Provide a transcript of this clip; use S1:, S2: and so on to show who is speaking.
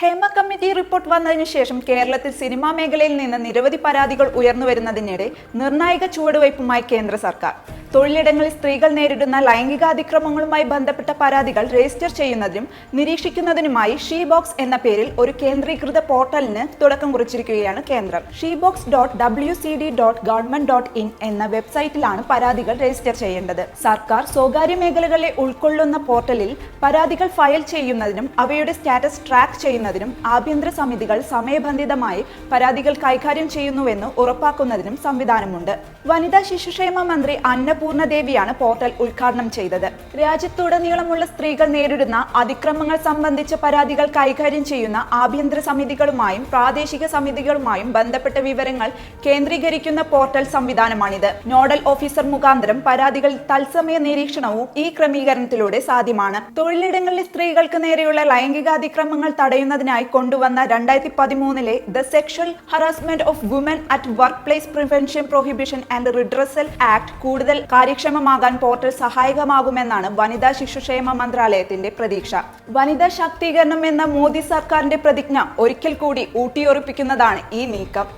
S1: Hema committee report വന്നതിന് ശേഷം കേരളത്തിൽ സിനിമാ മേഖലയിൽ നിന്ന് നിരവധി പരാതികൾ ഉയർന്നു വരുന്നതിനിടെ നിർണായക ചുവടുവയ്പുമായി കേന്ദ്ര സർക്കാർ. തൊഴിലിടങ്ങളിൽ സ്ത്രീകൾ നേരിടുന്ന ലൈംഗികാതിക്രമങ്ങളുമായി ബന്ധപ്പെട്ട പരാതികൾ രജിസ്റ്റർ ചെയ്യുന്നതിനും നിരീക്ഷിക്കുന്നതിനുമായി ഷീ ബോക്സ് എന്ന പേരിൽ ഒരു കേന്ദ്രീകൃത പോർട്ടലിന് തുടക്കം കുറിച്ചിരിക്കുകയാണ് കേന്ദ്രം. She box dot W C D dot government dot in എന്ന വെബ്സൈറ്റിലാണ് പരാതികൾ രജിസ്റ്റർ ചെയ്യേണ്ടത്. സർക്കാർ സ്വകാര്യ മേഖലകളെ ഉൾക്കൊള്ളുന്ന പോർട്ടലിൽ പരാതികൾ ഫയൽ ചെയ്യുന്നതിനും അവയുടെ സ്റ്റാറ്റസ് ട്രാക്ക് ചെയ്യുന്നതിനും ആഭ്യന്തര സമിതികൾ സമയബന്ധിതമായി പരാതികൾ കൈകാര്യം ചെയ്യുന്നുവെന്ന് ഉറപ്പാക്കുന്നതിനും സംവിധാനമുണ്ട്. വനിതാ ശിശുക്ഷേമ മന്ത്രി അന്നപൂർണ ദേവിയാണ് പോർട്ടൽ ഉദ്ഘാടനം ചെയ്തത്. രാജ്യത്തുടനീളമുള്ള സ്ത്രീകൾ നേരിടുന്ന അതിക്രമങ്ങൾ സംബന്ധിച്ച പരാതികൾ കൈകാര്യം ചെയ്യുന്ന ആഭ്യന്തര സമിതികളുമായും പ്രാദേശിക സമിതികളുമായും ബന്ധപ്പെട്ട വിവരങ്ങൾ കേന്ദ്രീകരിക്കുന്ന പോർട്ടൽ സംവിധാനമാണിത്. നോഡൽ ഓഫീസർ മുഖാന്തരം പരാതികൾ തത്സമയ നിരീക്ഷണവും ഈ ക്രമീകരണത്തിലൂടെ സാധ്യമാണ്. തൊഴിലിടങ്ങളിലെ സ്ത്രീകൾക്ക് നേരെയുള്ള ലൈംഗിക അതിക്രമങ്ങൾ തടയുന്നതിനായി കൊണ്ടുവന്ന രണ്ടായിരത്തി പതിമൂന്നിലെ the sexual harassment of woman at workplace prevention prohibition and redressal act കൂടുതൽ കാര്യക്ഷമമാകാൻ പോർട്ടൽ സഹായകമാകുമെന്നാണ് വനിതാ ശിശുക്ഷേമ മന്ത്രാലയത്തിന്റെ പ്രതീക്ഷ. വനിതാ ശാക്തീകരണം എന്ന മോദി സർക്കാരിന്റെ പ്രതിജ്ഞ ഒരിക്കൽ കൂടി ഊട്ടിയുറപ്പിക്കുന്നതാണ് ഈ നീക്കം.